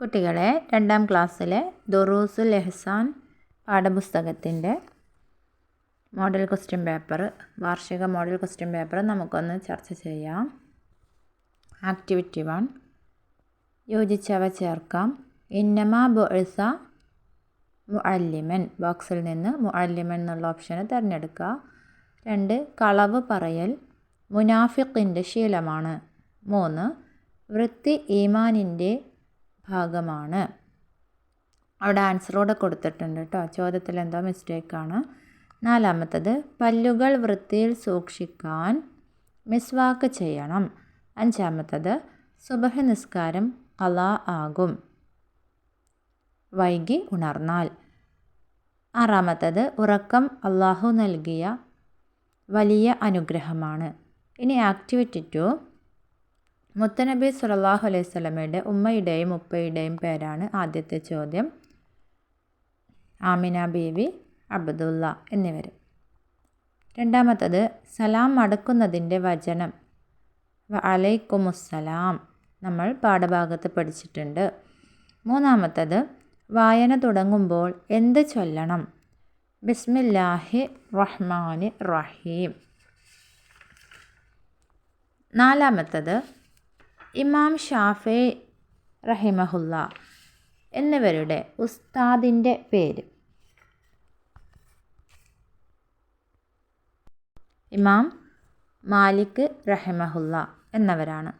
കുട്ടികളെ രണ്ടാം ക്ലാസ്സിലെ ദൊറൂസുൽ എഹ്സാൻ പാഠപുസ്തകത്തിന്റെ മോഡൽ ക്വസ്റ്റ്യൻ പേപ്പർ വാർഷിക മോഡൽ ക്വസ്റ്റ്യൻ പേപ്പർ നമുക്കൊന്ന് ചർച്ച ചെയ്യാം. Activity one. യോജിച്ചവ ചേർക്കാം. ഇന്നമ ബൊഴ്സ മുഅല്ലിമൻ. ബോക്സിൽ നിന്ന് മുഅല്ലിമൻ എന്നുള്ള ഓപ്ഷന് തിരഞ്ഞെടുക്കുക. രണ്ട് കളവ് പറയൽ മുനാഫിഖിന്റെ ശീലമാണ്. മൂന്ന് വൃത്തി ഈമാനിന്റെ ഭാഗമാണ്. അവിടെ ആൻസറോടെ കൊടുത്തിട്ടുണ്ട് കേട്ടോ ചോദ്യത്തിൽ എന്തോ മിസ്റ്റേക്കാണ് നാലാമത്തത് പല്ലുകൾ വൃത്തിയിൽ സൂക്ഷിക്കാൻ മിസ്വാക്ക് ചെയ്യണം. അഞ്ചാമത്തത് സുബഹ നിസ്കാരം കല ആകും. വൈകി ഉണർന്നാൽ. ആറാമത്തത് ഉറക്കം അള്ളാഹു നൽകിയ വലിയ അനുഗ്രഹമാണ്. ഇനി ആക്ടിവിറ്റി ടു മുത്തനബി സുലല്ലാഹു അലൈഹി സ്വലമയുടെ ഉമ്മയുടെയും ഉപ്പയുടെയും പേരാണ് ആദ്യത്തെ ചോദ്യം. ആമിന ബീവി അബ്ദുള്ള എന്നിവർ. രണ്ടാമത്തത് സലാം മടക്കുന്നതിന്റെ വചനം. അലൈക്കുമുസ്സലാം. നമ്മൾ പാഠഭാഗത്ത് പഠിച്ചിട്ടുണ്ട്. മൂന്നാമത്തത് വായന തുടങ്ങുമ്പോൾ എന്ത് ചൊല്ലണം? ബിസ്മില്ലാഹി റഹ്മാൻ റഹീം. നാലാമത്തത് ഇമാം ഷാഫി റഹിമഹുല്ല എന്നിവരുടെ ഉസ്താദിന്റെ പേര്. ഇമാം മാലിക് റഹിമഹുല്ല എന്നവരാണ്.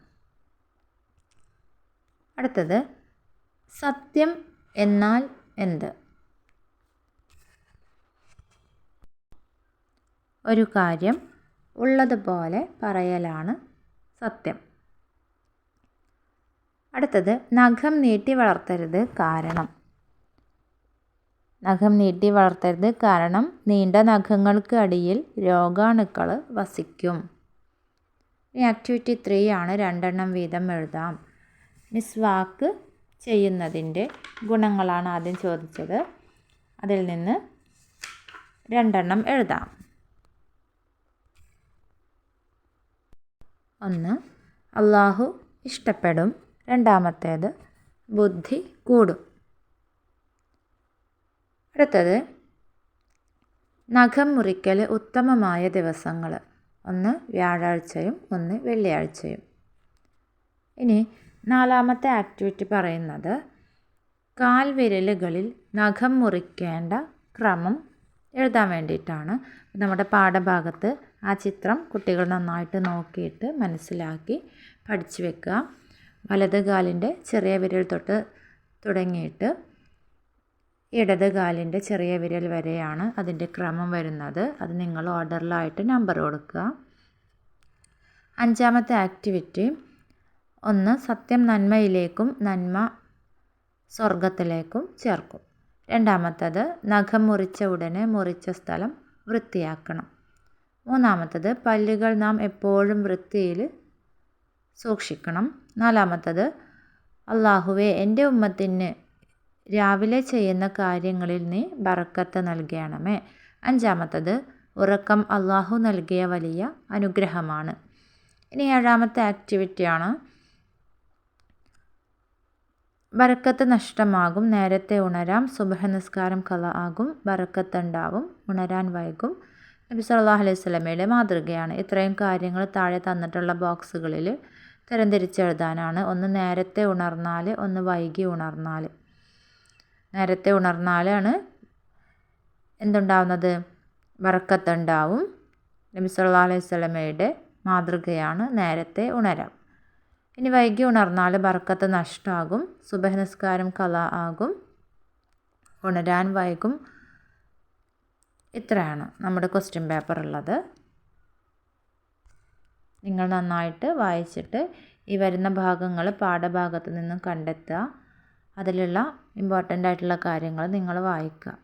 അടുത്തത് സത്യം എന്നാൽ എന്ത്? ഒരു കാര്യം ഉള്ളതുപോലെ പറയലാണ് സത്യം. അടുത്തത് നഖം നീട്ടി വളർത്തരുത് കാരണം. നഖം നീട്ടി വളർത്തരുത് കാരണം നീണ്ട നഖങ്ങൾക്ക് അടിയിൽ രോഗാണുക്കൾ വസിക്കും. ഇനി ആക്ടിവിറ്റി ത്രീ ആണ് രണ്ടെണ്ണം വീതം എഴുതാം. മിസ്വാക്ക് ചെയ്യുന്നതിന്റെ ഗുണങ്ങളാണ് ആദ്യം ചോദിച്ചത്. അതിൽ നിന്ന് രണ്ടെണ്ണം എഴുതാം. ഒന്ന് അള്ളാഹു ഇഷ്ടപ്പെടും. രണ്ടാമത്തേത് ബുദ്ധി കൂടും. അടുത്തത് നഖം മുറിക്കൽ ഉത്തമമായ ദിവസങ്ങൾ ഒന്ന് വ്യാഴാഴ്ചയും ഒന്ന് വെള്ളിയാഴ്ചയും. ഇനി നാലാമത്തെ ആക്ടിവിറ്റി പറയുന്നത് കാൽവിരലുകളിൽ നഖം മുറിക്കേണ്ട ക്രമം എഴുതാൻ വേണ്ടിയിട്ടാണ്. നമ്മുടെ പാഠഭാഗത്ത് ആ ചിത്രം കുട്ടികൾ നന്നായിട്ട് നോക്കിയിട്ട് മനസ്സിലാക്കി പഠിച്ചു വെക്കുക. വലത് കാലിന്റെ ചെറിയ വിരൽ തൊട്ട് തുടങ്ങിയിട്ട് ഇടത് കാലിന്റെ ചെറിയ വിരൽ വരെയാണ് അതിന്റെ ക്രമം വരുന്നത്. അത് നിങ്ങൾ ഓർഡറിലായിട്ട് നമ്പർ കൊടുക്കുക. അഞ്ചാമത്തെ ആക്ടിവിറ്റി ഒന്ന് സത്യം നന്മയിലേക്കും നന്മ സ്വർഗത്തിലേക്കും ചേർക്കും. രണ്ടാമത്തത് നഖം മുറിച്ച ഉടനെ മുറിച്ച സ്ഥലം വൃത്തിയാക്കണം. മൂന്നാമത്തത് പല്ലുകൾ നാം എപ്പോഴും വൃത്തിയിൽ സൂക്ഷിക്കണം. നാലാമത്തത് അള്ളാഹുവെ എന്റെ ഉമ്മത്തിന് രാവിലെ ചെയ്യുന്ന കാര്യങ്ങളിൽ നീ ബറക്കത്ത് നൽകണമേ. അഞ്ചാമത്തത് ഉറക്കം അള്ളാഹു നൽകിയ വലിയ അനുഗ്രഹമാണ്. ഇനി ഏഴാമത്തെ ആക്ടിവിറ്റിയാണ് ബറക്കത്ത് നഷ്ടമാകും നേരത്തെ ഉണരാം സുബഹ നിസ്കാരം കല ആകും ബറക്കത്ത് ഉണ്ടാവും ഉണരാൻ വൈകും. നബി സല്ലാ അലൈഹി സ്വലമയുടെ മാതൃകയാണ്. ഇത്രയും കാര്യങ്ങൾ താഴെ തന്നിട്ടുള്ള ബോക്സുകളിൽ തരംതിരിച്ചെഴുതാനാണ് ഒന്ന് നേരത്തെ ഉണർന്നാൽ ഒന്ന് വൈകി ഉണർന്നാൽ നേരത്തെ ഉണർന്നാലാണ് എന്തുണ്ടാവുന്നത്? വറക്കത്തുണ്ടാവും നബി അലൈഹി സ്വലമയുടെ മാതൃകയാണ് നേരത്തെ ഉണരാം. ഇനി വൈകി ഉണർന്നാൽ ബർക്കത്ത് നഷ്ടമാകും സുബഹ് നിസ്കാരം കല ആകും ഉണരാൻ വൈകും. ഇത്രയാണ് നമ്മുടെ ക്വസ്റ്റ്യൻ പേപ്പർ ഉള്ളത്. നിങ്ങൾ നന്നായിട്ട് വായിച്ചിട്ട് ഈ വരുന്ന ഭാഗങ്ങൾ പാഠഭാഗത്ത് നിന്നും കണ്ടെത്തുക. അതിലുള്ള ഇമ്പോർട്ടന്റ് ആയിട്ടുള്ള കാര്യങ്ങൾ നിങ്ങൾ വായിക്കുക.